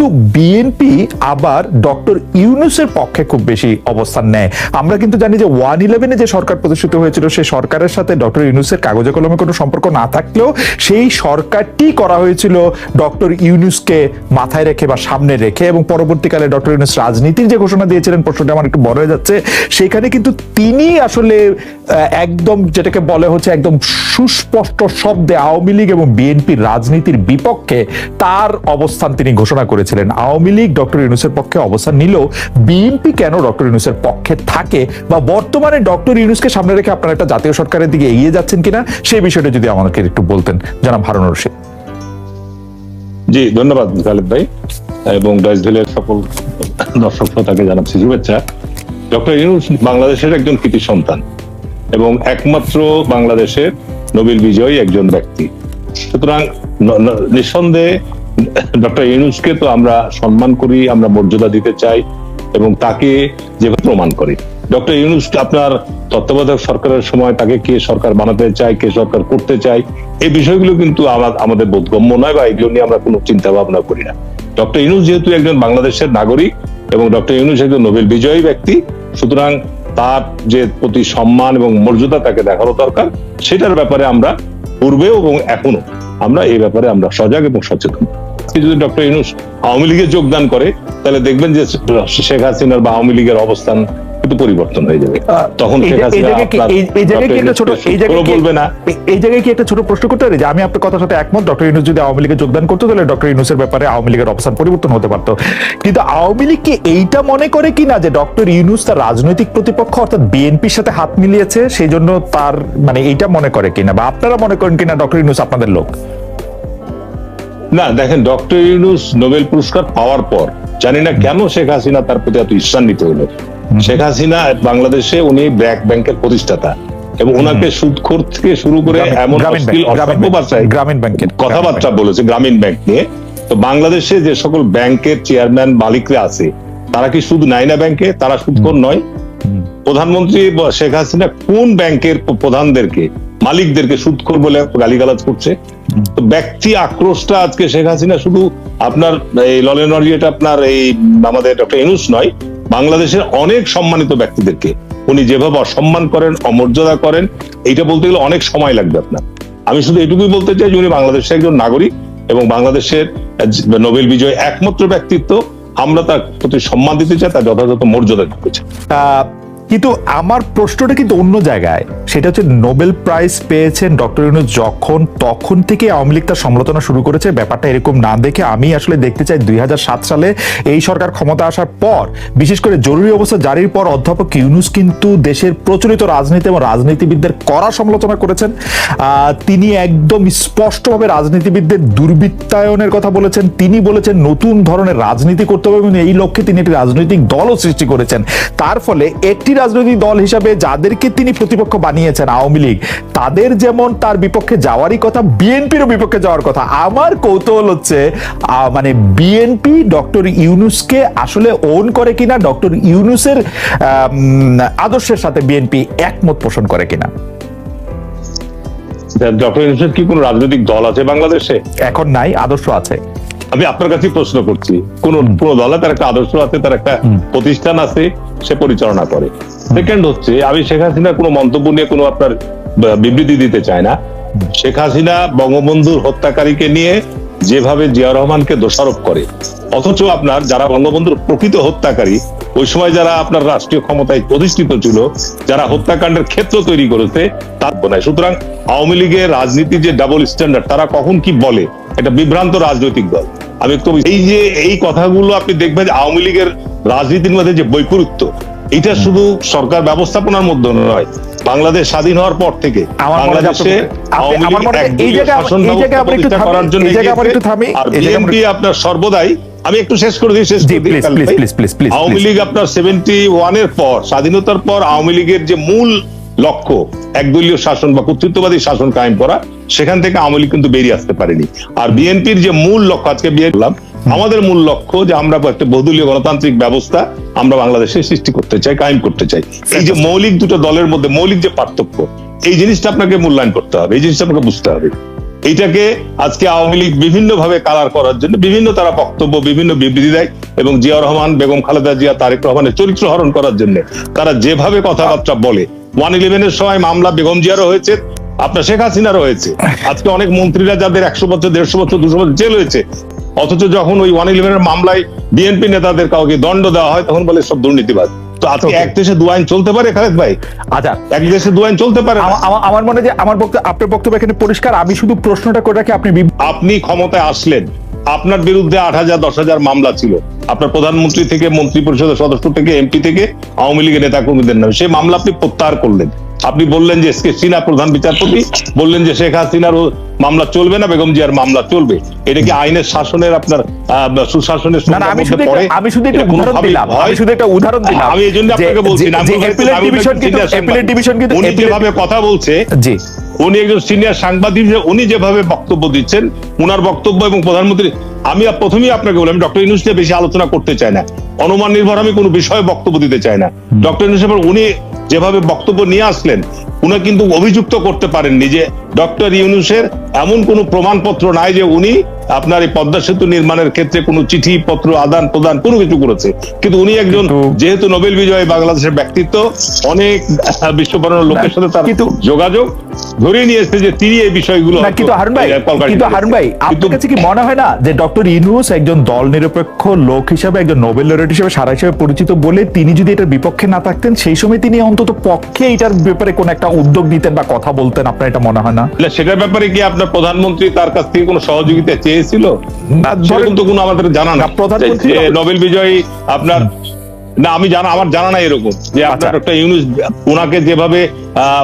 কিন্তু বিএনপি আবার ডক্টর ইউনুসের পক্ষে খুব বেশি অবস্থান নেয়। আমরা কিন্তু জানি যে ওয়ান ইলেভেনে যে সরকার প্রতিষ্ঠিত হয়েছিল, সেই সরকারের সাথে ডক্টর ইউনুসের কাগজে কলমে কোনো সম্পর্ক না থাকলেও সেই সরকারটি করা হয়েছিল ডক্টর ইউনুসকে মাথায় রেখে বা সামনে রেখে এবং পরবর্তীকালে ডক্টর ইউনুস রাজনীতির যে ঘোষণা দিয়েছিলেন, প্রশ্নটা আমার একটু বড় হয়ে যাচ্ছে, সেখানে কিন্তু তিনি আসলে একদম যেটাকে বলে হচ্ছে একদম সুস্পষ্ট শব্দে আওয়ামী লীগ এবং বিএনপির রাজনীতির বিপক্ষে তার অবস্থান তিনি ঘোষণা করেছিলেন। আওয়ামী লীগ ডক্টর ইউনুসের পক্ষে অবস্থান নিলেও বিএনপি কেন ডক্টর ইউনুসের পক্ষে থাকে বা বর্তমানে ডক্টর ইউনুসকে সামনে রেখে আপনারা একটা জাতীয় সরকারের দিকে এগিয়ে যাচ্ছেন কিনা সেই বিষয়টা যদি আমাকে একটু বলতেন, জানাব হারুন রশিদ। জি, ধন্যবাদ খালেদ ভাই, এবং ডয়েস সকল দর্শক শ্রোতাকে জানাচ্ছি শুভেচ্ছা। ডক্টর ইউনুস বাংলাদেশের একজন কৃতি সন্তান এবং একমাত্র বাংলাদেশের নোবেল বিজয়ী একজন ব্যক্তি। সুতরাং নিঃসন্দেহে ডক্টর ইউনুসকে তো আমরা সম্মান করি, আমরা মর্যাদা দিতে চাই এবং তাকে যেভাবে প্রমাণ করি। ডক্টর ইউনুস আপনার তত্ত্বাবধায়ক সরকারের সময় তাকে কে সরকার বানাতে চায়, কে সরকার করতে চায়, এই বিষয়গুলো কিন্তু আমাদের বোধগম্য নয় বা এগুলো নিয়ে আমরা কোনো চিন্তা ভাবনা করি না। ডক্টর ইউনুস যেহেতু একজন বাংলাদেশের নাগরিক এবং ডক্টর ইউনুস একজন নোবেল বিজয়ী ব্যক্তি, সুতরাং তার যে প্রতি সম্মান এবং মর্যাদা তাকে দেখানো দরকার, সেটার ব্যাপারে আমরা পূর্বেও এবং এখনও আমরা এই ব্যাপারে আমরা সজাগ এবং সচেতন। যদি ডক্টর ইউনুস আওয়ামী লীগে যোগদান করে তাহলে দেখবেন যে শেখ হাসিনার বা আওয়ামী লীগের অবস্থান কিন্তু পরিবর্তন হয়ে যাবে। তখন শেখ হাসিনা জায়গায় কি- আপনার এই- এই জায়গায় কি একটা ছোট এই জায়গায় বলবে না। এই জায়গায় কি একটা ছোট প্রশ্ন করতে পারি? যে আমি আপনার কথার সাথে একমত ডক্টর ইউনুস যদি আওয়ামী লীগে যোগদান করতো তাহলে ডক্টর ইউনুসের ব্যাপারে আওয়ামী লীগের অবস্থান পরিবর্তন হতে পারতো। কিন্তু আওয়ামী লীগ কি এইটা মনে করে কি না যে ডক্টর ইউনুস তার রাজনৈতিক প্রতিপক্ষ অর্থাৎ বিএনপির সাথে হাত মিলিয়েছে সেই জন্য তার মানে এইটা মনে করে কিনা? বা আপনারা মনে করেন কিনা ডক্টর ইউনুস আপনাদের লোক? না দেখেন ডক্টর ইউনুস নোবেল পুরস্কার পাওয়ার পর জানি না কেন শেখ হাসিনা তার প্রতি এত ঈর্ষান্বিত হলো। শেখ হাসিনা বাংলাদেশে উনি ব্র্যাক ব্যাংকের প্রতিষ্ঠাতা এবং ওনাকে সুদখোর থেকে শুরু করে এমন গ্রামীণ ব্যাংকের কথাবার্তা বলেছে গ্রামীণ ব্যাংক নিয়ে। তো বাংলাদেশে যে সকল ব্যাংকের চেয়ারম্যান মালিকরা আছে তারা কি শুধু নাইনা ব্যাংকে? তারা সুদখোর নয়। প্রধানমন্ত্রী শেখ হাসিনা কোন ব্যাংকের প্রধানদেরকে মালিকদেরকে সুদখোর বলে গালিগালাজ করছে। তো ব্যক্তি আক্রোশটা আজকে শেখ হাসিনা শুধু আপনার এই ললেন আপনার এই আমাদের ডক্টর ইনুস নয়, বাংলাদেশের অনেক সম্মানিত ব্যক্তিদেরকে। উনি যেভাবে অসম্মান করেন, অমর্যাদা করেন, এইটা বলতে গেলে অনেক সময় লাগবে আপনার। আমি শুধু এটুকুই বলতে চাই যে উনি বাংলাদেশের একজন নাগরিক এবং বাংলাদেশের নোবেল বিজয় একমাত্র ব্যক্তিত্ব। আমরা তার প্রতি সম্মান দিতে চাই, তার যথাযথ মর্যাদা দিতে চাই। কিন্তু আমার প্রশ্নটা কিন্তু অন্য জায়গায়। সেটা হচ্ছে নোবেল প্রাইজ পেয়েছেন ডক্টর ইউনুস যখন, তখন থেকে আওয়ামী লীগ তার সমালোচনা শুরু করেছে। ব্যাপারটা এরকম না দেখে আমি আসলে দেখতে চাই দুই হাজার সাত সালে এই সরকার ক্ষমতা আসার পর। বিশেষ করে জরুরি অবস্থা জারির পর অধ্যাপক ইউনুস কিন্তু দেশের প্রচলিত রাজনীতি এবং রাজনীতিবিদদের কড়া সমালোচনা করেছেন। তিনি একদম স্পষ্টভাবে রাজনীতিবিদদের দুর্বৃত্তায়নের কথা বলেছেন। তিনি বলেছেন নতুন ধরনের রাজনীতি করতে হবে এবং এই লক্ষ্যে তিনি একটি রাজনৈতিক দলও সৃষ্টি করেছেন। তার ফলে একটি রাজনৈতিক দল হিসাবে যাদেরকে তিনি প্রতিপক্ষ বানিয়েছেন আওয়ামী লীগ তাদের যেমন তার বিপক্ষে যাওয়ারই কথা বিএনপিরও বিপক্ষে যাওয়ার কথা। আমার কৌতূহল হচ্ছে মানে বিএনপি ডক্টর ইউনুসকে আসলে ওন করে কিনা ডক্টর ইউনুসের আদর্শের সাথে বিএনপি একমত পোষণ করে কিনা? ডক্টর ইউনুসের কি কোনো রাজনৈতিক দল আছে বাংলাদেশে? এখন নাই আদর্শ আছে। আমি আপনার কাছে প্রশ্ন করছি। কোন কোন দলে তার একটা আদর্শ আছে তার একটা প্রতিষ্ঠান আছে সে পরিচালনা করে। সেকেন্ড হচ্ছে আমি শেখ হাসিনার কোনো মন্তব্য নিয়ে কোনো আপনার বিবৃতি দিতে চাই না। শেখ হাসিনা বঙ্গবন্ধুর হত্যাকারীকে নিয়ে যেভাবে জিয়া রহমানকে দোষারোপ করে, অথচ আপনার যারা বঙ্গবন্ধুর প্রকৃত হত্যাকারী, ওই সময় যারা আপনার রাষ্ট্রীয় ক্ষমতায় প্রতিষ্ঠিত ছিল, যারা হত্যাকাণ্ডের ক্ষেত্র তৈরি করেছে, তার বোনায় সুতরাং আওয়ামী লীগের রাজনীতির যে ডাবল স্ট্যান্ডার্ড তারা কখন কি বলে, এটা বিভ্রান্ত রাজনৈতিক দল। আমি একটু এই যে এই কথাগুলো আপনি দেখবেন যে আওয়ামী লীগের রাজনীতির মধ্যে যে বৈপরীত্য, এটা শুধু সরকার ব্যবস্থাপনার মধ্যে নয় বাংলাদেশ স্বাধীন হওয়ার পর থেকে বাংলাদেশে করার জন্য আপনার সর্বদাই আমি একটু শেষ করে দিই শেষ আওয়ামী লীগ আপনার সেভেন্টি ওয়ানের পর স্বাধীনতার পর আওয়ামী লীগের যে মূল লক্ষ্য একদলীয় শাসন বা কর্তৃত্ববাদী শাসন কায়েম করা সেখান থেকে আওয়ামী লীগ কিন্তু বেরিয়ে আসতে পারেনি। আর বিএনপির যে মূল লক্ষ্য আজকে বিয়ে করলাম আমাদের মূল লক্ষ্য যে আমরা একটা বহুদলীয় গণতান্ত্রিক ব্যবস্থা আমরা বাংলাদেশে সৃষ্টি করতে চাই, কায়েম করতে চাই। এই যে মৌলিক দুটো দলের মধ্যে মৌলিক যে পার্থক্য, এই জিনিসটা আপনাকে মূল্যায়ন করতে হবে, এই জিনিসটা আপনাকে বুঝতে হবে। এইটাকে আজকে আওয়ামী লীগ বিভিন্ন ভাবে কালার করার জন্য বিভিন্ন তারা বক্তব্য, বিভিন্ন বিবৃতি দেয় এবং জিয়া রহমান, বেগম খালেদা জিয়া, তারেক রহমানের চরিত্র হরণ করার জন্য তারা যেভাবে কথাবার্তা বলে, ওয়ান ইলেভেনের সময় মামলা বেগম জিয়ারও হয়েছে, আপনার শেখ হাসিনারও হয়েছে। আজকে অনেক মন্ত্রীরা যাদের একশো বছর, দেড়শো বছর, দুশো বছর জেল হয়েছে অথচ যখন ওই ওয়ান ইলেভেনের মামলায় বিএনপি নেতাদের কাউকে দণ্ড দেওয়া হয় তখন বলে সব দুর্নীতিবাদ তো আজকে এক দেশে দু আইন চলতে পারে খালেদ ভাই? আচ্ছা। এক দেশে দু আইন চলতে পারে আমার মনে যে আমার বক্তব্য আপনার বক্তব্য এখানে পরিষ্কার। আমি শুধু প্রশ্নটা করে রাখি আপনি আপনি ক্ষমতায় আসলেন। আপনার বিরুদ্ধে আট হাজার দশ হাজার মামলা ছিল। আপনার প্রধানমন্ত্রী থেকে মন্ত্রী পরিষদের সদস্য থেকে এমপি থেকে আওয়ামী লীগের নেতা কর্মীদের নামে। সেই মামলা আপনি প্রত্যাহার করলেন। আপনি বললেন যে এস কে সিনহা প্রধান বিচারপতি বললেন যে শেখ হাসিনার মামলা চলবে না বেগম জিয়ার মামলা চলবে। এটা কি আইনের শাসনের আপনার সুশাসনের না আমি শুধু আমি শুধু একটা উদাহরণ দিলাম। আমি শুধু একটা উদাহরণ দিলাম আমি এই জন্য আপনাকে বলছি আমি কিন্তু। কিন্তু উনি যেভাবে কথা বলছে জি। উনি একজন সিনিয়র সাংবাদিক উনি যেভাবে বক্তব্য দিচ্ছেন উনার বক্তব্য এবং প্রধানমন্ত্রী আমি প্রথমেই আপনাকে বললাম ডক্টর ইউনুস নিয়ে বেশি আলোচনা করতে চাই না। অনুমান নির্ভর আমি কোনো বিষয়ে বক্তব্য দিতে চাই না। ডক্টর ইউনুস উনি যেভাবে বক্তব্য নিয়ে আসলেন উনি কিন্তু অভিযুক্ত করতে পারেননি যে ডক্টর ইউনুসের এমন কোনো প্রমাণপত্র নাই যে উনি আপনার এই পদ্মা সেতু নির্মাণের ক্ষেত্রে কোনো চিঠি পত্র আদান প্রদান কোনো কিছু করেছে। কিন্তু উনি একজন যেহেতু নোবেল বিজয়ী বাংলাদেশের ব্যক্তিত্ব অনেক বিশ্ববরণের লোকের সাথে তার কিন্তু- যোগাযোগ ধরে নিয়েছে যে তিনি এই বিষয়গুলো কিন্তু হারুন ভাই কিন্তু হারুন ভাই আপনার কাছে কি মনে হয় না যে ডক্টর ইনুস একজন দল নিরপেক্ষ লোক হিসেবে একজন নোবেল লরেট হিসেবে সারা হিসেবে পরিচিত বলে তিনি যদি এটার বিপক্ষে না থাকতেন সেই সময় তিনি অন্তত পক্ষে এটার ব্যাপারে কোন একটা উদ্যোগ নিতেন বা কথা বলতেন আপনার এটা মনে হয় না? সেটার ব্যাপারে কি আপনার প্রধানমন্ত্রী তার কাছ থেকে কোনো সহযোগিতা চেয়েছিল? না, সেরকম তো কোনো আমাদের জানা না প্রধানমন্ত্রী- নোবেল বিজয়ী আপনার না আমি জানা আমার জানা নাই এরকম। যে আপনার আচ্ছা। একটা ইউনুস ওনাকে যেভাবে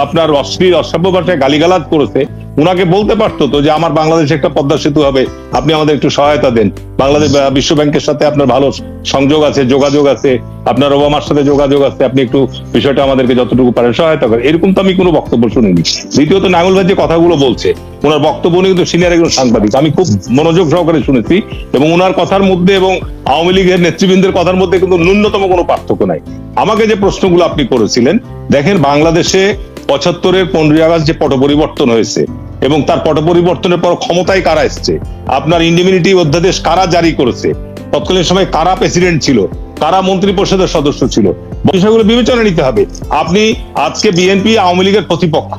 আপনার অশ্লীল অসভ্য ভাষায় গালিগালাজ করেছে উনাকে বলতে পারতো তো যে আমার বাংলাদেশে একটা পদ্মা সেতু হবে, আপনি আমাদের একটু সহায়তা দেন। বাংলাদেশ বিশ্ব ব্যাংকের সাথে আপনার ভালো সংযোগ আছে, যোগাযোগ আছে, আপনার ওবামার সাথে যোগাযোগ আছে, আপনি একটু বিষয়টা আমাদেরকে যতটুকু পারেন সহায়তা করেন। এরকম তো আমি কোনো বক্তব্য শুনিনি। দ্বিতীয়ত নাঙ্গুল ভাই যে কথাগুলো বলছে ওনার বক্তব্য উনি কিন্তু সিনিয়র একজন সাংবাদিক। আমি খুব মনোযোগ সহকারে শুনেছি এবং ওনার কথার মধ্যে এবং আওয়ামী লীগের নেতৃবৃন্দের কথার মধ্যে কিন্তু ন্যূনতম কোনো পার্থক্য নাই। আমাকে যে প্রশ্নগুলো আপনি করেছিলেন, দেখেন বাংলাদেশে পঁচাত্তরের পনেরোই আগস্ট যে পট পরিবর্তন হয়েছে এবং তার পট পরিবর্তনের পর ক্ষমতায় কারা এসছে? আপনার ইন্ডিমিনিটি অধ্যাদেশ কারা জারি করেছে? তৎকালীন সময় কারা প্রেসিডেন্ট ছিল? কারা মন্ত্রী পরিষদের সদস্য ছিল? বিষয়গুলো বিবেচনা নিতে হবে। আপনি আজকে বিএনপি আওয়ামী লীগের প্রতিপক্ষ।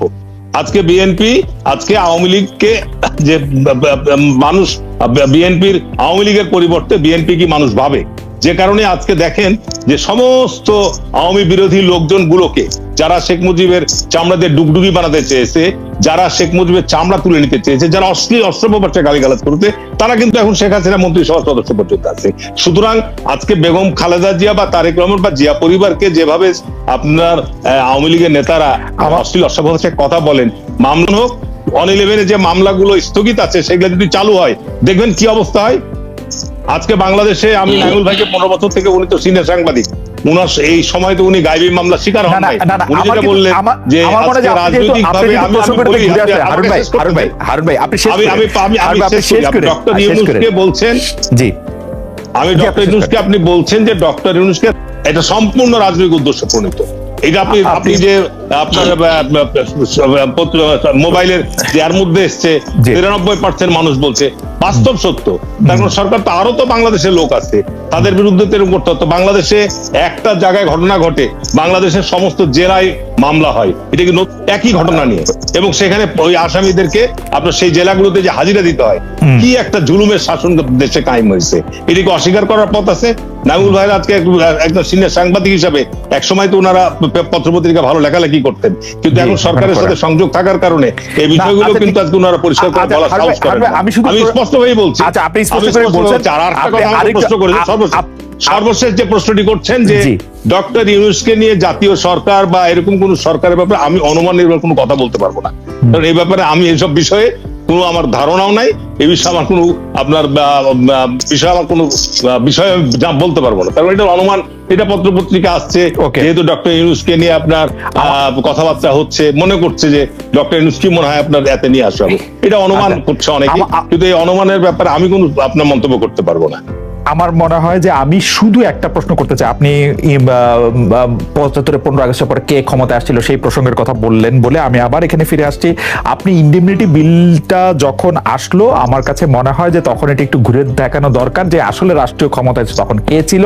আজকে বিএনপি আজকে আওয়ামী লীগকে যে মানুষ বিএনপির আওয়ামী লীগের পরিবর্তে বিএনপি কি মানুষ ভাবে? যে কারণে আজকে দেখেন যে সমস্ত আওয়ামী বিরোধী লোকজন গুলোকে যারা শেখ মুজিবের চামড়াদের ডুগডুগি বানাতে চেয়েছে, যারা শেখ মুজিবের চামড়া তুলে নিতে চেয়েছে, যারা অশ্লীল অস্ত্রপ্রবাসে ভাষায় গালিগালাজ করতে তারা কিন্তু এখন শেখ হাসিনা মন্ত্রিসভার সদস্য পর্যন্ত আছে। সুতরাং আজকে বেগম খালেদা জিয়া বা তারেক রহমান বা জিয়া পরিবারকে যেভাবে আপনার আওয়ামী লীগের নেতারা অশ্লীল অস্ত্র ভাষায় কথা বলেন, মামলা হোক অন ইলেভেনে যে মামলাগুলো স্থগিত আছে, সেগুলো যদি চালু হয়, দেখবেন কি অবস্থা হয়? আজকে বাংলাদেশে আমি নাইমুল ভাইকে পনেরো বছর থেকে উনি তো সিনিয়র সাংবাদিক। উনার এই সময় তো উনি গাইবী মামলা শিকার হন নাই। উনি যেটা বললেন যে হয় রাজনৈতিক ভাবে আমি আপনি- আসলেন, আমাকে হারুন ভাই, হারুন ভাই, হারুন ভাই, আপনি শেষ আমি আমি আমি শেষ করি। ডক্টর ইউনুসকে বলছেন জি। আমি ডক্টর আপনি ইউনুসকে আপনি বলছেন যে ডক্টর ইউনুসকে এটা সম্পূর্ণ রাজনৈতিক উদ্দেশ্য প্রণীত। এটা আপনি আপনি যে আপনার পত্র- মোবাইলের যে এর মধ্যে এসছে তিরানব্বই পার্সেন্ট মানুষ বলছে বাস্তব সত্য। তার কারণ সরকার তো আরও তো বাংলাদেশের লোক আছে। তাদের বিরুদ্ধে তো এরকম করতে হতো বাংলাদেশে একটা জায়গায় ঘটনা ঘটে বাংলাদেশের সমস্ত জেলায় মামলা হয়। এটা কি একই ঘটনা নিয়ে। এবং সেখানে ওই আসামিদেরকে আপনার সেই জেলাগুলোতে যে হাজিরা দিতে হয় কি একটা জুলুমের শাসন দেশে কায়েম হয়েছে? এটিকে অস্বীকার করার পথ আছে? নাগুল ভাইয়ের আজকে একজন সিনিয়র সাংবাদিক হিসাবে এক সময় তো ওনারা পত্রপত্রিকা ভালো লেখালেখি করতেন কিন্তু এখন সরকারের সাথে সংযোগ থাকার কারণে এই বিষয়গুলো আচ্ছা, কিন্তু আজকে ওনারা পরিষ্কার করে আচ্ছা, বলার হারুন সাহস করেন। আমি শুধু স্পষ্ট হয়ে বলছি আচ্ছা, আপনি স্পষ্ট করে বলছেন। বলছি। আর আমাকে প্রশ্ন করেছেন সর্বশেষ সর্বশেষ যে প্রশ্নটি করছেন যে ডক্টর ইউনুসকে নিয়ে জাতীয় সরকার বা এরকম কোন সরকারের ব্যাপারে আমি অনুমান নির্ভর কোনো কথা বলতে পারব না কারণ এই ব্যাপারে আমি এইসব বিষয়ে কোনো আমার ধারণাও নাই এই বিষয়ে আমার কোনো আপনার বিষয়ে আমার কোনো বিষয়ে আমি যা বলতে পারব না কারণ এটা অনুমান এটা পত্র পত্রিকা আসছে. যেহেতু ডক্টর ইউনুসকে নিয়ে আপনার আহ, কথাবার্তা হচ্ছে মনে করছে যে ডক্টর ইউনুস কি মনে হয় আপনার এতে নিয়ে আসবে এটা অনুমান আচ্ছা। করছে অনেকে কিন্তু এই অনুমানের ব্যাপারে আমি কোনো আপনার মন্তব্য করতে পারব না আমার মনে হয় যে আমি শুধু একটা প্রশ্ন করতে চাই। আপনি পঁচাত্তরে পনেরো আগস্টের পরে কে ক্ষমতায় আসছিল সেই প্রসঙ্গের কথা বললেন বলে আমি আবার এখানে ফিরে আসছি। আপনি ইন্ডিমনিটি বিলটা যখন আসলো, আমার কাছে মনে হয় যে তখন এটি একটু ঘুরে দেখানো দরকার যে আসলে রাষ্ট্রীয় ক্ষমতায় তখন কে ছিল।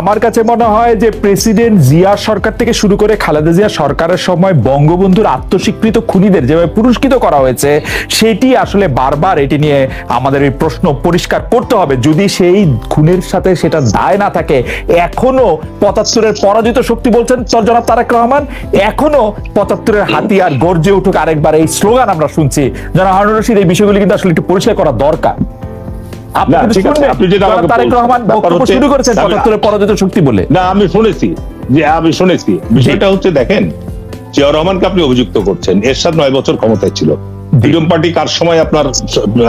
আমার কাছে মনে হয় যে প্রেসিডেন্ট জিয়া সরকার থেকে শুরু করে খালেদা জিয়া সরকারের সময় বঙ্গবন্ধুর আত্মস্বীকৃত খুনিদের যেভাবে পুরস্কৃত করা হয়েছে, সেটি আসলে বারবার এটি নিয়ে আমাদের এই প্রশ্ন পরিষ্কার করতে হবে। যদি সেই খুনের সাথে সেটা দায় না থাকে। এখনও পঁচাত্তরের পরাজিত শক্তি বলছেন জনাব তারেক রহমান এখনও পঁচাত্তরের হাতিয়ার গর্জে উঠুক আরেকবার এই স্লোগান আমরা শুনছি। জনাব হারুন রশিদ এই বিষয়গুলি কিন্তু আসলে একটু পরিষ্কার করা দরকার। তারেক রহমান বক্তব্য শুরু করেছেন আমি- পঁচাত্তরের পরাজিত শক্তি বলে। না আমি শুনেছি যে আমি শুনেছি। বিষয়টা হচ্ছে দেখেন জিয়া রহমানকে আপনি অভিযুক্ত করছেন। এরশাদ নয় বছর ক্ষমতায় ছিল। পার্টি কার সময় আপনার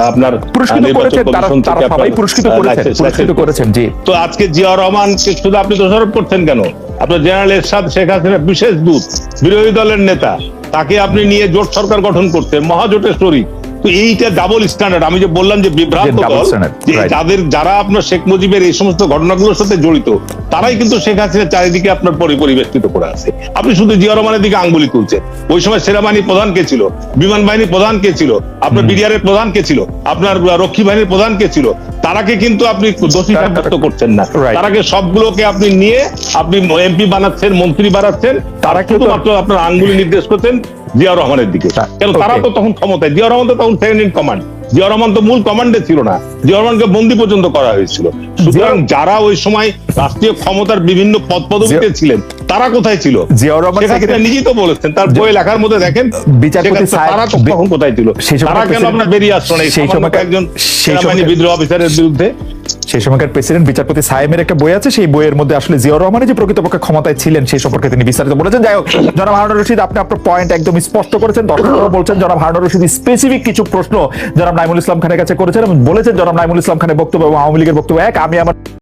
আপনার পুরস্কৃত করেছেন তারা সবাই পুরস্কৃত আহ, করেছেন পুরস্কৃত করেছেন জি। তো আজকে জিয়া রহমানকে শুধু আপনি দোষারোপ করছেন কেন? আপনার জেনারেল এরশাদ শেখ হাসিনা বিশেষ দূত বিরোধী দলের নেতা তাকে আপনি নিয়ে জোট সরকার গঠন করতেন মহাজোটের শরিক। তো এইটা ডাবল স্ট্যান্ডার্ড আমি যে বললাম যে বিভ্রান্ত যে দল যে যাদের যারা আপনার শেখ মুজিবের এই সমস্ত ঘটনাগুলোর সাথে জড়িত তারাই কিন্তু শেখ হাসিনা চারিদিকে আপনার পরিবেষ্টিত করে আছে। আপনি শুধু জিয়া রহমানের দিকে আঙ্গুলি তুলছেন। ওই সময় সেনাবাহিনী প্রধান কে ছিল? বিমান বাহিনীর প্রধান কে ছিল? আপনার বিডিআরের প্রধান কে ছিল? আপনার রক্ষী বাহিনীর প্রধান কে ছিল? তারাকে কিন্তু আপনি দোষী সাব্যস্ত করছেন না। তারাকে সবগুলোকে আপনি নিয়ে আপনি এমপি বানাচ্ছেন মন্ত্রী বানাচ্ছেন তারা কিন্তু- আপনার আঙ্গুলি নির্দেশ করছেন। জিয়া রহমানের দিকে। কেন তারা তো তখন ক্ষমতায় জিয়া রহমান তো তখন second in command Zia Rahman তো মূল কমান্ডে ছিল না। জিয়া রহমানকে বন্দি পর্যন্ত করা হয়েছিল। সুতরাং যারা ওই সময় রাষ্ট্রীয় ক্ষমতার বিভিন্ন পদ পদবিতে ছিলেন তারা কোথায় ছিল? জিয়াউর রহমান নিজেই তো বলেছেন তার বই লেখার মধ্যে দেখেন বিচারপতি তারা তখন কোথায় ছিল? তারা কেন আপনার বেরিয়ে আসলো না? সেই সময়কার- একজন সেই সেনাবাহিনী বিদ্রোহ অফিসারের বিরুদ্ধে সেই সময়কার প্রেসিডেন্ট, বিচারপতি সায়েমের একটা বই আছে, সেই বইয়ের মধ্যে আসলে জিয়াউর রহমানের যে প্রকৃতপক্ষে ক্ষমতায় ছিলেন, সেই সম্পর্কে তিনি বিস্তারিত বলেছেন। যাই হোক, জনাব হারুন রশিদ, আপনি আপনার পয়েন্ট একদম স্পষ্ট করেছেন দর্শকরা বলছেন, জনাব হারুন রশিদ স্পেসিফিক কিছু প্রশ্ন জনাব নাইমুল ইসলাম খানের কাছে করেছেন এবং বলেছেন, জনাব নাইমুল ইসলাম খানের বক্তব্য এবং আওয়ামী লীগের বক্তব্য এক, আমি আমার